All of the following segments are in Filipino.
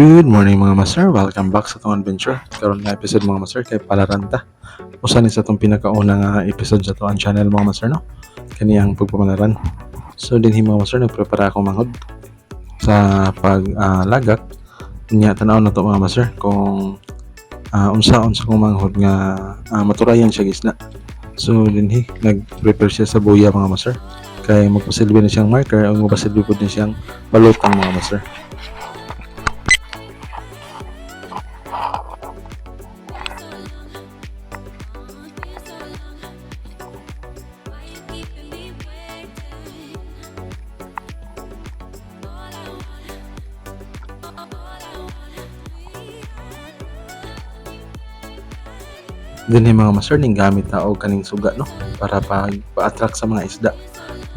Good morning mga master, welcome back sa itong adventure. Karon nga episode mga master kay Palaranta. Usa ni sa itong pinakauna nga episode sa itong channel mga master no. Kaniyang pagpamalaran. So din mga master nagprepara ako manghod sa paglagak. Nya tanaw na to mga master kung uh, unsa unsa kong manghod nga uh, maturayan siya gisna. So dinhi nag-prepare siya sa buya mga master. Kay magpasilbi na siyang marker o magpasilbi po din siyang balutang mga master. Dinhi mga master ning gamit ta og kaning suga no para pag pa-attract sa mga isda.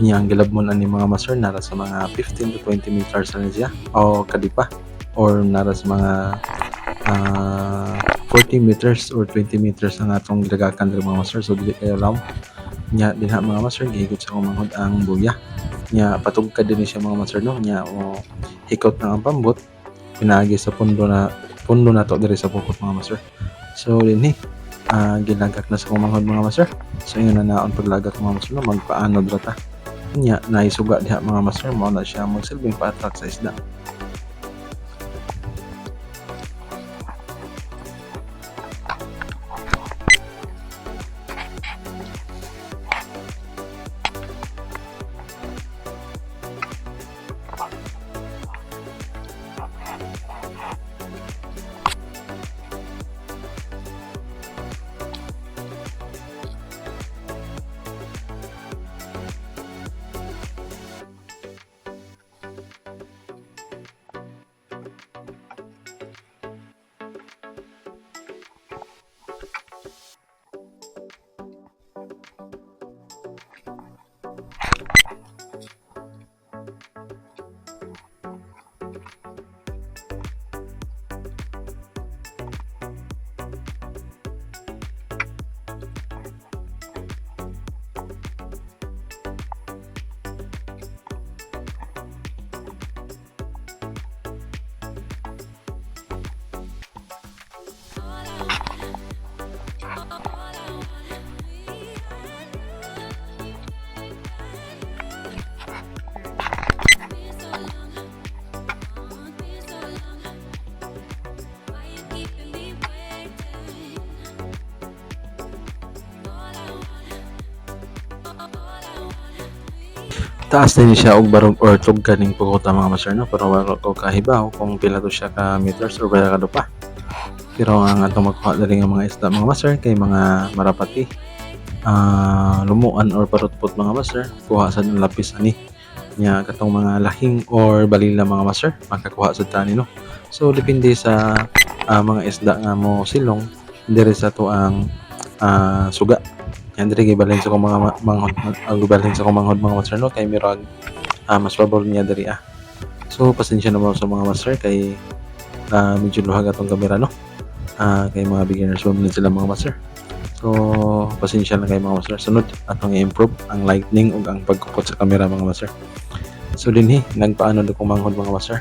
Niya ang gilabmon ani mga master nara sa mga 15 to 20 meters na siya o kadipa or nara sa mga ah, 40 meters or 20 meters ang atong gidagakan diri mga master so dili kayo laom. Nya dinha mga master gihigot sa akong manghod ang buya. Nya patugkad din siya mga master no nya o hikot na ang pambot pinagi sa pundo na pundo na to diri sa pukot mga master. So dinhi ah ginagak na sa akong manghod mga master. So ingon na naon paglagak mga master no magpaanod ra ta. Nya naisuga diha mga master mao na siya magsilbing pa-attract sa isda. Taas din siya og barog or tug kaning pukota mga master no? Pero wala ko kahibaw kung pila to siya ka meters or wala ka do pa pero ang atong magkuha dali nga mga isda mga master kay mga marapati ah lumuan or parutpot mga master kuha sa lapis ani. Nya katong mga lahing or balila mga master makakuha sa tani no? So depende sa ah, mga isda nga mo silong diri sa to ang ah, suga yan diri gibalhin sa kong mga ma- manghod ang gibalhin sa kong manghod mga master no kay mirag ah, mas pabor niya diri ah. So pasensya na mo sa mga master kay ah, medyo luhag atong kamera no. Ah, kay mga beginners mo sila mga master. So pasensya na kay mga master. Sunod atong i-improve ang lighting ug ang pagkukot sa kamera mga master. So dinhi nagpaano do kong manghod mga master.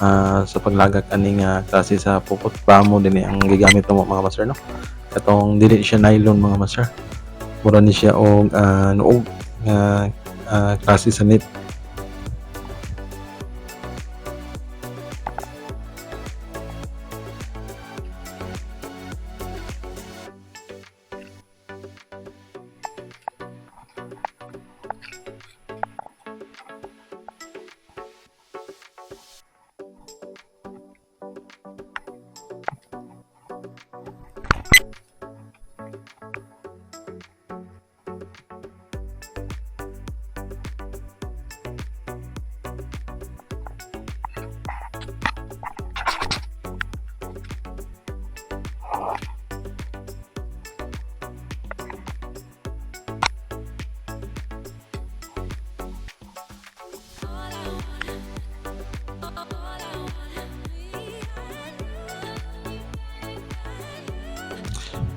Ah, sa paglagak aning ah, klase sa pupot pamo dinhi ang gigamit mo mga master no. Katong dili siya nylon mga master mura ni siya og ah, nuog nga ah, klase sa net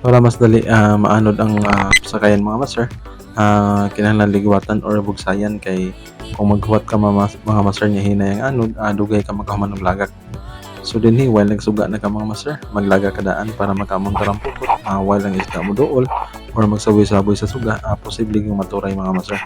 para mas dali ah, maanod ang ah, sakayan mga master. Ah kinahanglan ligwatan or bugsayan kay kung maghuwat ka mga, mas- mga master niya hinay ang anod ah, dugay ka makahuman og lagak. So dinhi while nagsuga na ka mga master maglaga ka daan para makamon ka ng pukot ah, while ang isda mo dool or magsaboy-saboy sa suga ah, posible yung maturay mga master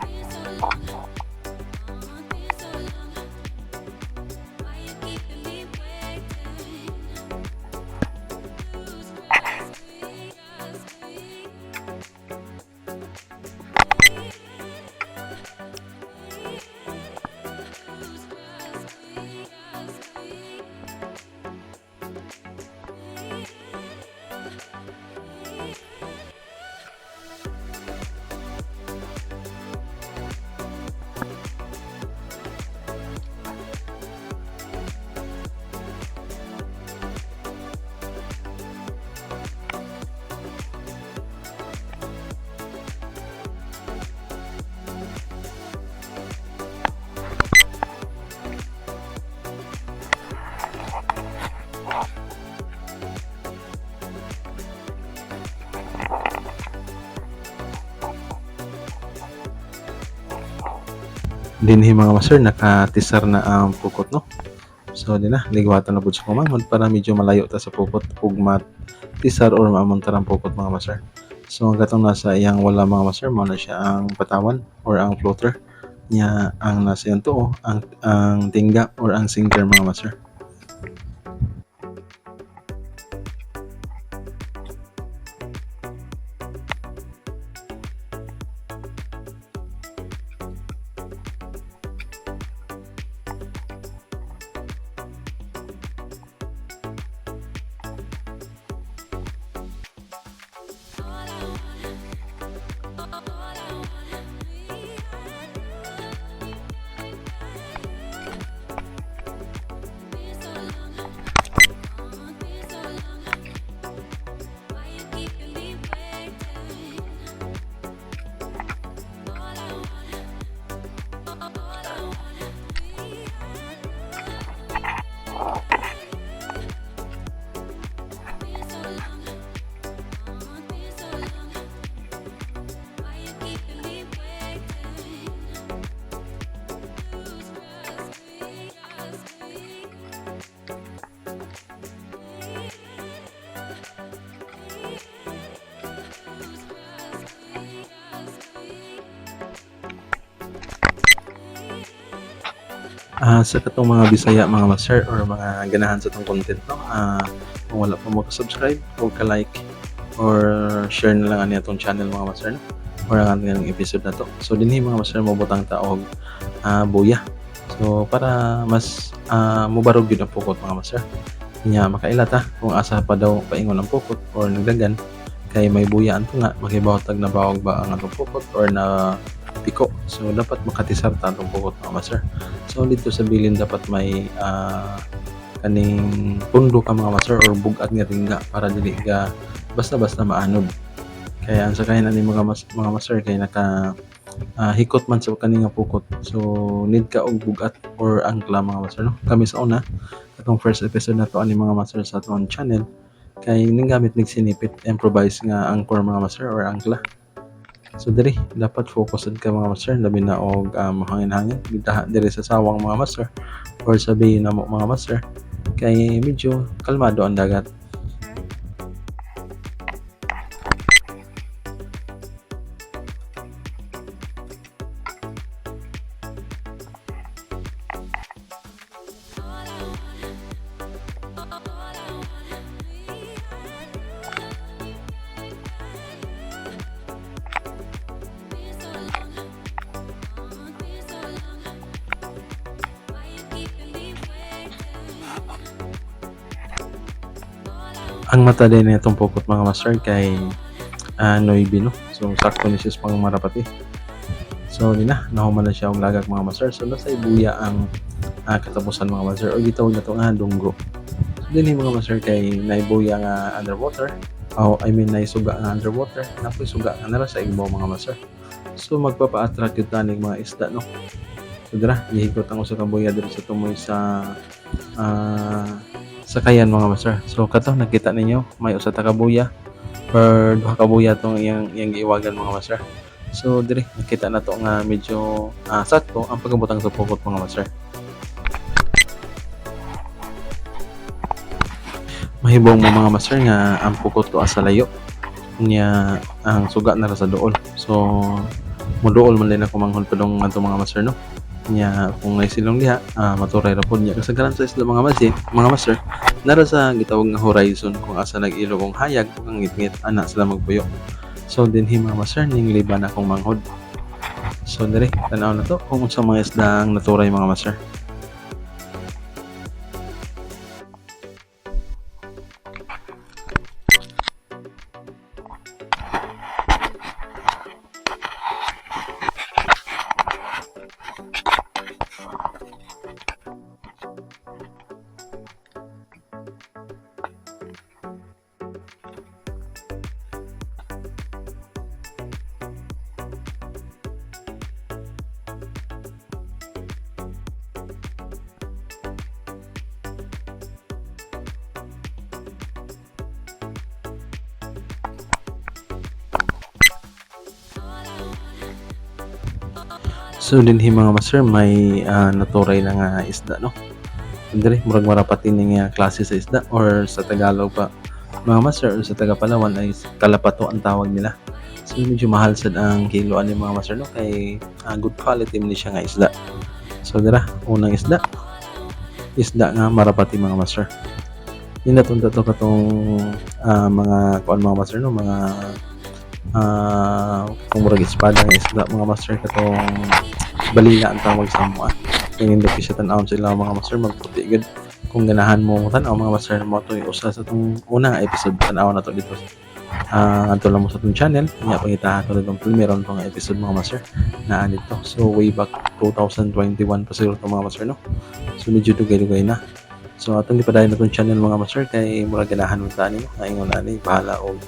dinhi mga master nakatisar na ang pukot no? So di na ligwatan na pud sa kumangon para medyo malayo ta sa pukot ug matisar or maamontar ang pukot mga master so ang gatong nasa iyang wala mga master mo na siya ang patawan or ang floater. Niya ang nasa iyang tuo ang ang tingga or ang sinker mga master Ah, sa katong mga Bisaya mga master or mga ganahan sa tong content no. Ah, kung wala pa mo ka-subscribe, huwag ka like or share na lang ani atong channel mga master no. Or ang ating episode na to. So dinhi mga master mo butang taog ah, buya. So para mas ah, mubarog yun ang pukot mga master. Nya makaila ta kung asa pa daw paingon ang pukot or nagdagan kay may buya anto nga makibawtag na bawag ba ang atong pukot or na piko. So dapat makatisar ta atong pukot mga master. So dito sa bilin dapat may ah, kaning pundo ka mga master or bugat nga tingga para dili ka basta-basta maanod. Kaya ang sakayan ani mga mas, mga master kay naka ah, hikot man sa kaning nga pukot. So need ka og bugat or angkla mga master no. Kami sa una atong first episode na to ani mga master sa atong channel kay ning gamit nig sinipit improvise nga angkor mga master or angkla. So diri dapat focused ka mga master. Labi na og um, hangin-hangin bitaha diri sa sawang mga master or sabihin na mo mga master. Kay medyo kalmado ang dagat. Ang mata din nitong pukot mga master kay uh, Noibi no. So sakto ni sis pang marapati. So di na nahuman na siya ang lagak mga master. So nasa ibuya ang ah, katapusan mga master o gitawag na to nga dunggo. So din mga master kay naibuya nga underwater. Oh, I mean naisuga nga underwater. Napoy suga nga nara sa igbaw mga master. So magpapa-attract yun tanig mga isda no. So dira, gihikot ang usa ka buya diri sa tumoy sa ah, sakayan mga master. So kato nakita ninyo may usa ta ka buya or duha ka buya tong iyang iyang giiwagan mga master. So dire nakita na to nga medyo ah, sakto ang pagabutang sa pukot mga master. Mahibong mo mga master nga ang pukot to asa layo niya ang suga na sa duol. So muduol man din ako manghod padong ato mga master no. Niya kung naisilong diha ah, maturay ra pod niya kasagaran sa isla mga master, mga master nara sa gitawag nga horizon kung asa nag-ilo kong hayag ug ang ngit-ngit ana sila magpuyo. So dinhi mga master ning liban akong manghod. So dire tan-aw na to kung unsa mga isda ang naturay mga master. So dinhi mga master may ah, naturay na nga isda no. Dire murag marapati ni nga klase sa isda or sa Tagalog pa mga master sa taga Palawan ay kalapato ang tawag nila. So medyo mahal sad ang kilo ani mga master no kay ah, good quality man siya nga isda. So dira unang isda isda nga marapati mga master. Inatunta to katong ah, mga kuan mga master no mga ah kung murag espada nga isda mga master katong balina ang tawag sa amo. Yung hindi ko siya tanawon sila mga master magputi gud. Kung ganahan mo mo tanaw mga master mo to usa sa tong una nga episode tanaw na to dito. Ah, uh, lang mo sa tong channel. Nya pangita ko rin tong meron tong episode mga master na dito. So way back 2021 pa siguro to mga master no. So medyo dugay-dugay na. So atong gipadayon na tong channel mga master kay mura ganahan mo tani. Ingon ani bahala og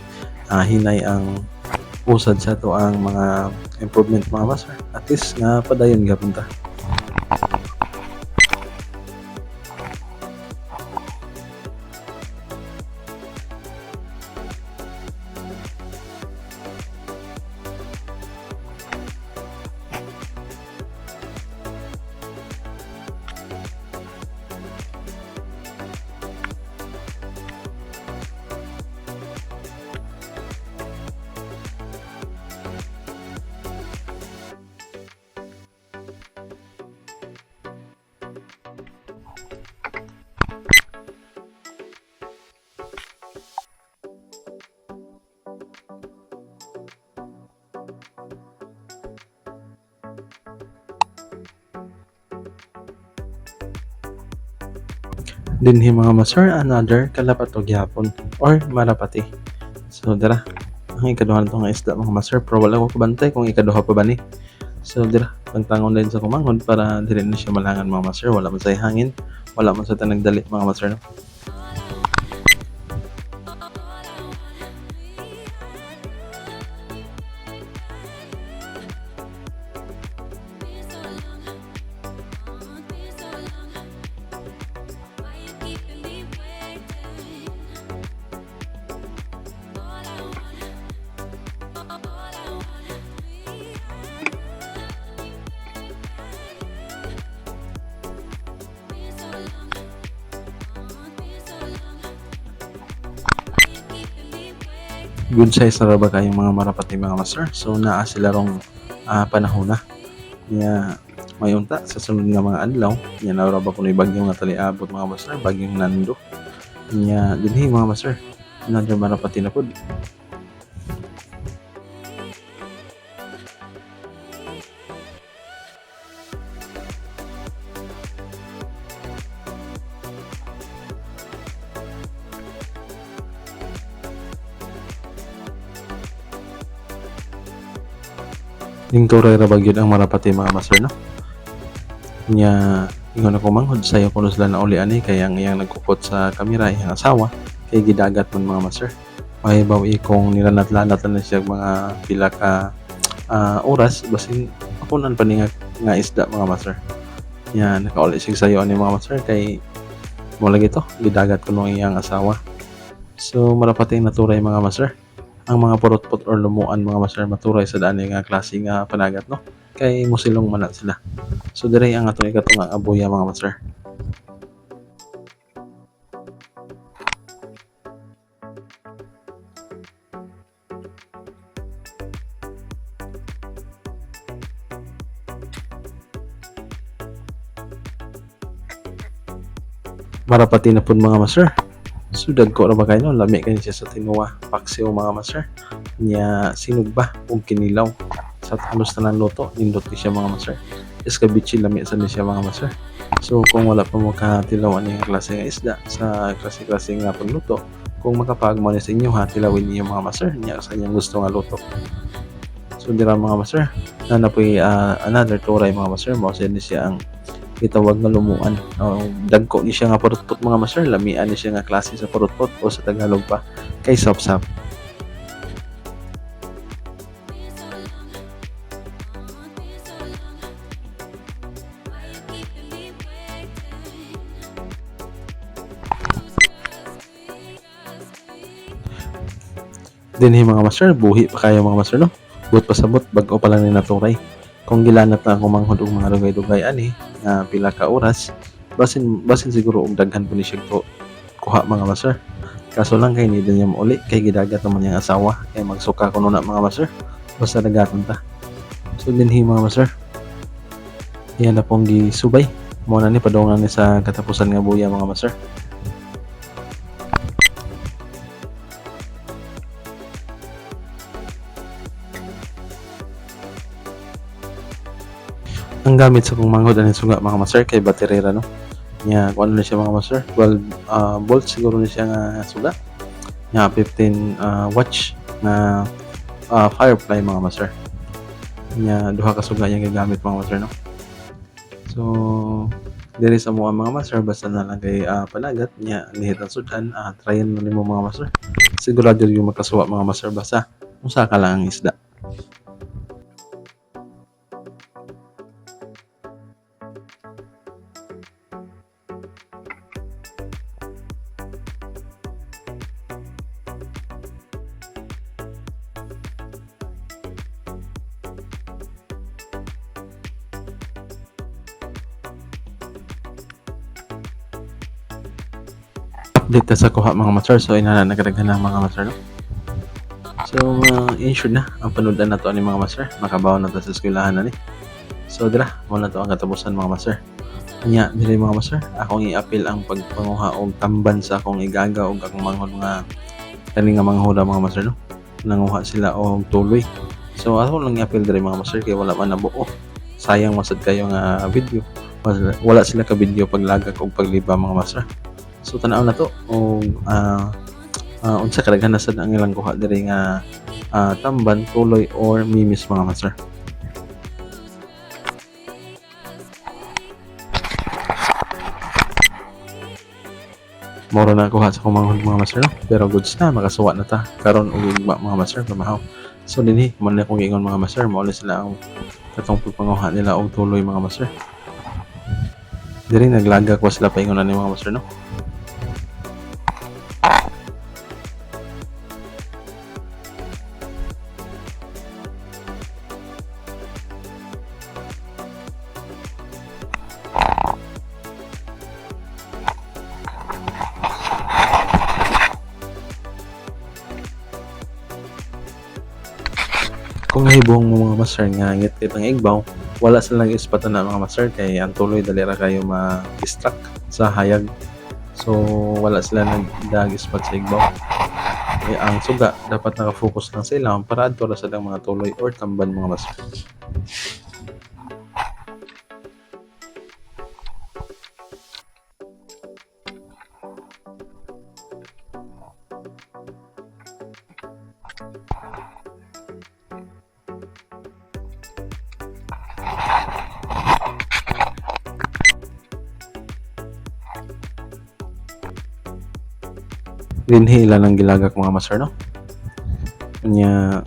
ah, hinay ang usad sa to ang mga improvement mga master. At least nga padayon gapon ta. Dinhi mga master another kalapatog gyapon or marapati so dira. Ang ikaduha nito nga isda mga master pero wala ko kabantay kung ikaduha pa ba ni. So dira. Pagtangon din sa kumanghod para dili na siya malangan mga master. Wala man sa hangin wala man sa tanag dali mga master no? Good size na ba kayong mga marapati mga master? So naa sila rong ah, panahon na. Niya may unta sa sunod nga mga adlaw. Niya na ba kuno bagyong nga taliabot mga master? Bagyong nando. Niya dinhi mga master. Another marapati na pud Ning turay ra bagyod ang marapati mga master no. Nya ingon ako manghod sayo kuno sila na uli ani kay ang iyang nagkukot sa kamera iyang asawa kay gidagat man mga master. Mahibaw ikong nilanat-lanat na siya mga pila ka ah, oras basin apunan pa ni nga, isda mga master. Nya nakauli siya sayo ani mga master kay mo lagi to gidagat kuno iyang asawa. So marapati ang naturay mga master. Ang mga purot-put or lumuan mga master maturay sa daan nga klase nga panagat no? Kay musilong man sila. So dire ang atong ikatong nga abuya mga master. Marapati na pud mga master sudad ko ra ba kayo lami kayo siya sa tinuwa paksiw mga master nya sinog ba ug kinilaw sa halos tanan luto nindot ni siya mga master escabeche lami sa siya mga master so kung wala pa mo katilaw ani nga klase nga isda sa klase-klase nga pagluto kung makapag mo ni sa inyo ha tilawin niyo mga master nya sa inyong gusto nga luto so dira mga master na napoy ah, another turay mga master mo sa ni siya ang gitawag nga lumuan. O, dagko ni siya nga purutpot mga master, lamian ni siya nga klase sa purutpot o sa Tagalog pa kay sapsap. Dinhi mga master, buhi pa kayo mga master no. But pasabot bag-o pa lang ni naturay. Kung gilanat na akong manghod og mga dugay-dugay ani nga pila ka oras, basin basin siguro og daghan po ni siya ko kuha mga master. Kaso lang kay ni niya uli kay gidagat naman yung asawa kay magsuka kuno na mga master. Basta dagatan ta. So dinhi mga master. Yan na pong gisubay. Mo na ni padungan ni sa katapusan nga buya mga master. Ang gamit sa kong manghod ani suga mga master kay baterera no? Nya kung ano na siya mga master? 12 uh, volt siguro na siya nga suga. Nya 15 uh, watch na uh, firefly mga master. Nya duha ka suga yung gagamit mga master no? So diri sa mga mga master basta na lang kay uh, panagat nya lihit ang sudan uh, tryin mo mga master. Sigurado yung makasuwa mga master basta usa ka lang ang isda dito sa kuha mga master so inana nagdaghan na mga master no so uh, insured na ang panudan na to ni mga master makabaw na to sa eskwelahan na ni so dira mo na to ang katapusan mga master Anya, dili mga master, akong i-appeal ang pagpanguha og tamban sa akong igaga og akong manghod nga kani nga manghuda mga master no. Nanguha sila og tuloy. So ako lang i-appeal diri mga master kay wala man nabuo. Sayang masad kayo nga video. Wala, sila ka video paglagak og pagliba mga master. So tanaw na to og ah ah, unsa kadaghan na sad ang ilang kuha diri nga ah, tamban, tuloy or mimis mga master. Moro na kuha sa kumanghod mga master no? pero goods na makasuwa na ta karon ugma mga master pamahaw. So dinhi man na kong ingon mga master mao na sila ang katong pagpanguha nila og tuloy mga master. Diri naglaga ko sila paingon na ni mga master no. Mga master nga ngit ang igbaw. Wala silang ispatan na mga master kay ang tuloy dali ra kayo ma-distract sa hayag. So wala sila nagdag ispat sa igbaw. Eh, ang suga dapat nakafocus lang sa ilang para adto sa mga tuloy or tamban mga master dinhi ilan ang gilagak mga master no? Nya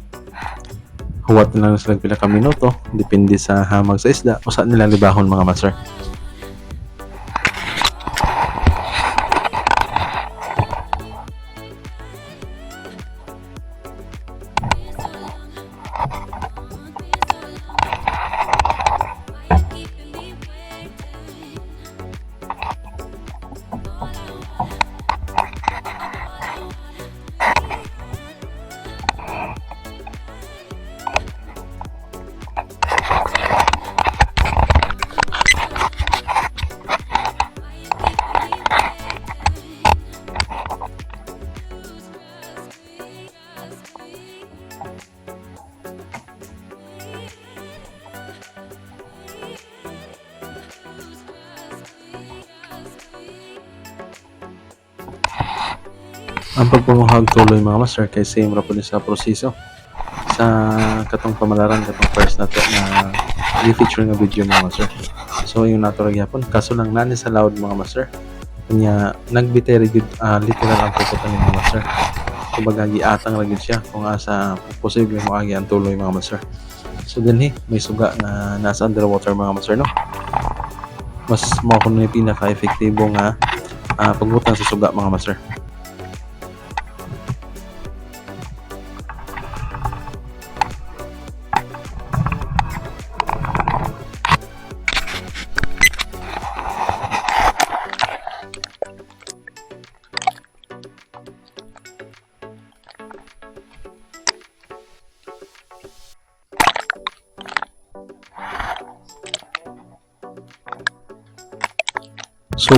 huwat na lang sila pila ka minuto depende sa hamag sa isda usa nila libahon mga master Ang pagpanguhag tuloy mga master kay same ra po ni sa proseso sa katong pamalaran katong first nato na i-feature nga video mga master. So yung nato ra gyapon kaso lang nani sa loud mga master. Kanya nagbiteri gid ah, literal ang puputan ni mga master. Kumbaga giatang ra siya kung asa posible mo agi ang tuloy mga master. So dinhi may suga nga nasa underwater mga master no. Mas mo kuno ni pinaka-epektibo nga ah, pagbutang sa suga mga master.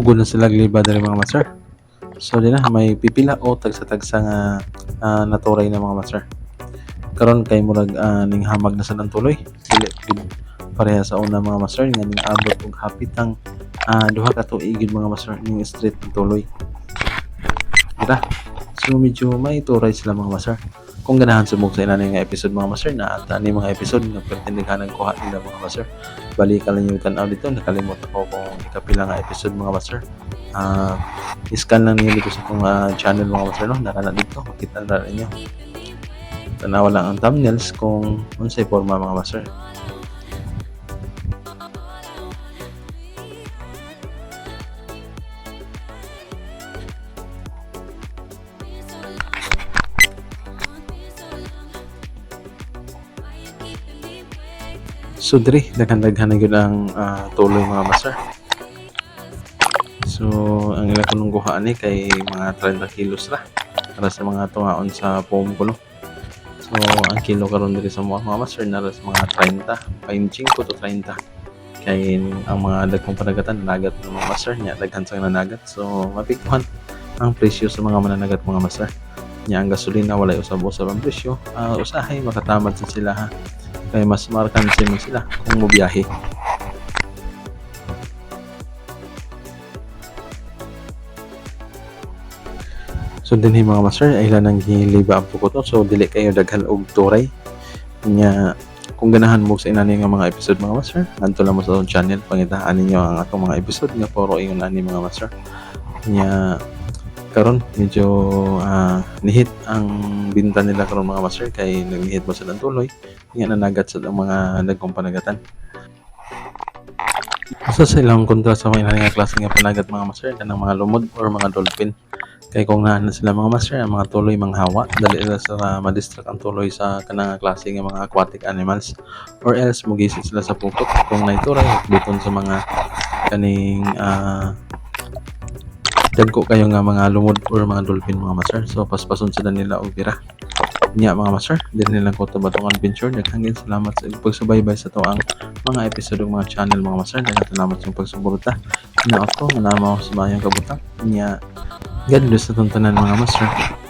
Sugod na sila gliba dali mga master. So di na may pipila o tagsa-tagsa nga ah, naturay na mga master. Karon kay murag ah, ning hamag na sa ng tuloy. Dili pareha sa una mga master nga ning abot og hapitang ah, duha ka tuig gid mga master ning straight ng tuloy. Dira. So medyo may turay sila mga master. Kung ganahan subok sa ina nga episode mga master na at ani mga episode nga pertindihan ng kuha nila mga master. Bali kalimutan out dito nakalimot ako kung ikapila nga episode mga master. Ah, i-scan lang niyo dito sa itong ah, channel mga master no nara na dito makita na rin niyo tanawa lang ang thumbnails kung unsay forma mga master so diri daghan-daghan na gyud ang ah, tuloy mga master. So ang ilang kunong kuha ni kay mga 30 kilos ra para sa mga tungaon sa foam ko no so ang kilo karon diri sa mga mga master na sa mga 30 25 to 30 kay ang mga dagkong panagatan nagat ng mga master niya daghan sang nanagat. So mapikuhan ang presyo sa mga mananagat mga master. Niya ang gasolina walay usab-usab ang presyo. Ah, usahay makatamad sa sila ha kay mas markanse man sila kung mo biyahe So dinhi mga master ilan ang giliba ang pukoto? So dili kayo daghan og turay. Nya kung ganahan mo sa inani nga mga episode mga master ngadto lang mo sa akong channel pangitaan ninyo ang atong mga episode nga puro ingon ani mga master. Nya karon. Medyo ah, nihit ang binta nila karon mga master kay nagnihit mo silang tuloy. Nga nanagat sa mga dagkong panagatan. Asa sa ilang kontra sa mga nga klase nga panagat mga master? Kanang mga lumod or mga dolphin? Kay kung naan na sila mga master ang mga tuloy manghawa dali sila sa ma-distract ang tuloy sa kanang klase nga mga aquatic animals. Or else mugising sila sa putok. Kung naituray buton sa mga kaning ah dagko kayo nga mga lumod or mga dolphin mga master. So paspason sila nila og bira nya mga master din nilang ko tabatong adventure. Daghang salamat sa pagsubaybay sa toang mga episode ng mga channel mga master. Daghang salamat sa pagsuporta. Na ako nga namaw sa bayang kabutang. Nya God bless sa tuntunan mga master